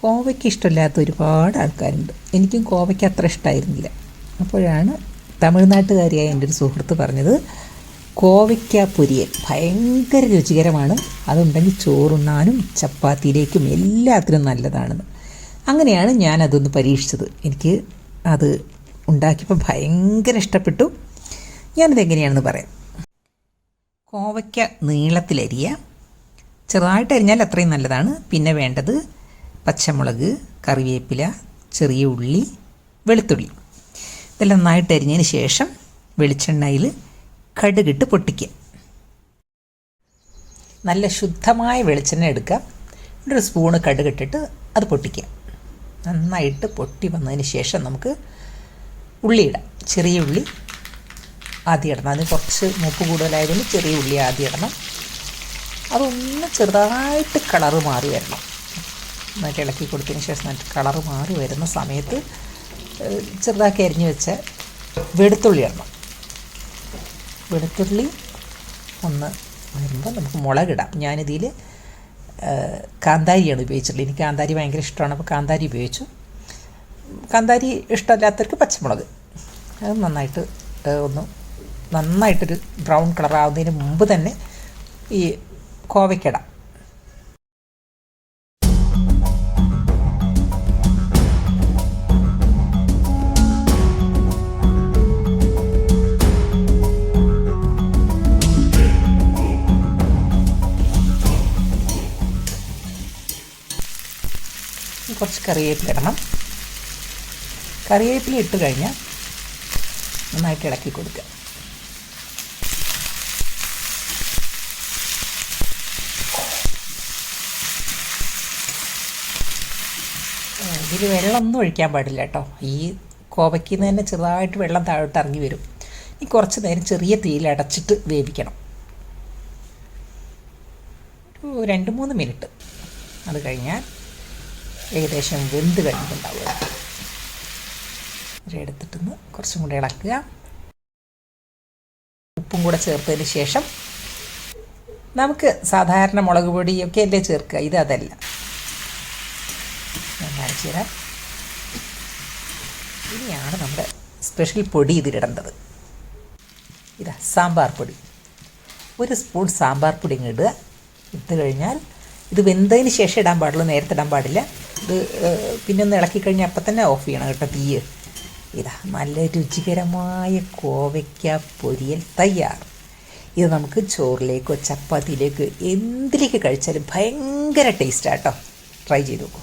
കോവയ്ക്ക് ഇഷ്ടമില്ലാത്ത ഒരുപാട് ആൾക്കാരുണ്ട്. എനിക്കും കോവയ്ക്ക് അത്ര ഇഷ്ടമായിരുന്നില്ല അപ്പോഴാണ് തമിഴ്നാട്ടുകാരിയായ എന്റെ ഒരു സുഹൃത്ത് പറഞ്ഞത് കോവയ്ക്ക പൊരിയൽ ഭയങ്കര രുചികരമാണ്. അതുണ്ടെങ്കിൽ ചോറുണ്ണാനും ചപ്പാത്തിയിലേക്കും എല്ലാത്തിനും നല്ലതാണെന്ന്. അങ്ങനെയാണ് ഞാൻ അതൊന്ന് പരീക്ഷിച്ചത്. എനിക്ക് അത് ഉണ്ടാക്കിയപ്പോൾ ഭയങ്കര ഇഷ്ടപ്പെട്ടു. ഞാനത് എങ്ങനെയാണെന്ന് പറയാം. കോവയ്ക്ക നീളത്തിലരിയ ചെറുതായിട്ട് അരിഞ്ഞാൽ അത്രയും നല്ലതാണ്. പിന്നെ വേണ്ടത് പച്ചമുളക് കറിവേപ്പില ചെറിയ ഉള്ളി വെളുത്തുള്ളി. ഇതെല്ലാം നന്നായിട്ട് അരിഞ്ഞതിന് ശേഷം വെളിച്ചെണ്ണയിൽ കടുകിട്ട് പൊട്ടിക്കുക. നല്ല ശുദ്ധമായ വെളിച്ചെണ്ണ എടുക്കുക. ഒരു സ്പൂണ് കടുകിട്ടിട്ട് അത് പൊട്ടിക്കുക. നന്നായിട്ട് പൊട്ടി വന്നതിന് ശേഷം നമുക്ക് ഉള്ളി ചെറിയ ഉള്ളി ആദ്യം ഇടണം. അതിന് കുറച്ച് മൂപ്പ് കൂടുതലായതുകൊണ്ട് ചെറിയ ഉള്ളി ആദ്യം ഇടണം. അതൊന്ന് ചെറുതായിട്ട് കളറ് മാറി വരണം. നന്നായിട്ട് ഇളക്കി കൊടുത്തതിന് ശേഷം കളർ മാറി വരുന്ന സമയത്ത് ചെറുതാക്കി അരിഞ്ഞ് വെച്ച വെളുത്തുള്ളി ഇടണം. വെളുത്തുള്ളി ഒന്ന് വരുമ്പോൾ നമുക്ക് മുളകിടാം ഞാനിതിൽ കാന്താരിയാണ് ഉപയോഗിച്ചിട്ടുള്ളത്. എനിക്ക് കാന്താരി ഭയങ്കര ഇഷ്ടമാണ്. അപ്പോൾ കാന്താരി ഉപയോഗിച്ചു. കാന്താരി ഇഷ്ടമല്ലാത്തവർക്ക് പച്ചമുളക്. അത് നന്നായിട്ട് ഒന്ന് നന്നായിട്ടൊരു ബ്രൗൺ കളർ ആവുന്നതിന് മുമ്പ് തന്നെ ഈ കോവയ്ക്കിടാം കുറച്ച് കറിവേപ്പില ഇടണം. കറിവേപ്പില ഇട്ട് കഴിഞ്ഞാൽ നന്നായിട്ട് ഇളക്കി കൊടുക്കുക ഇതിൽ വെള്ളമൊന്നും ഒഴിക്കാൻ പാടില്ല കേട്ടോ. ഈ കോവയ്ക്ക് തന്നെ ചെറുതായിട്ട് വെള്ളം താഴോട്ട് ഇറങ്ങി വരും. ഈ കുറച്ച് നേരം ചെറിയ തീയിൽ അടച്ചിട്ട് വേവിക്കണം. രണ്ട് മൂന്ന് മിനിറ്റ്. അത് കഴിഞ്ഞാൽ ഏകദേശം വെന്ത് കഴിഞ്ഞിട്ടുണ്ടാവുക എടുത്തിട്ടൊന്ന് കുറച്ചും കൂടെ ഇളക്കുക. ഉപ്പും കൂടെ ചേർത്തതിന് ശേഷം നമുക്ക് സാധാരണ മുളക് പൊടിയൊക്കെ അല്ലേ ചേർക്കുക? ഇത് അതല്ല. ഞാൻ ഇനിയാണ് നമ്മുടെ സ്പെഷ്യൽ പൊടി ഇതിലിടേണ്ടത് ഇതാ സാമ്പാർ പൊടി. ഒരു സ്പൂൺ സാമ്പാർ പൊടി ഇടുക. ഇട്ട് കഴിഞ്ഞാൽ ഇത് വെന്തതിന് ശേഷം ഇടാൻ പാടുള്ളൂ. നേരത്തെ ഇടാൻ പാടില്ല. ഇത് പിന്നെ ഒന്ന് ഇളക്കി കഴിഞ്ഞാൽ അപ്പം തന്നെ ഓഫ് ചെയ്യണം കേട്ടോ തീയ് ഇതാ നല്ല രുചികരമായ കോവയ്ക്ക പൊരിയൽ തയ്യാർ. ഇത് നമുക്ക് ചോറിലേക്കോ ചപ്പാത്തിയിലേക്കോ എന്തിലേക്ക് കഴിച്ചാലും ഭയങ്കര ടേസ്റ്റാട്ടോ ട്രൈ ചെയ്ത് നോക്കൂ.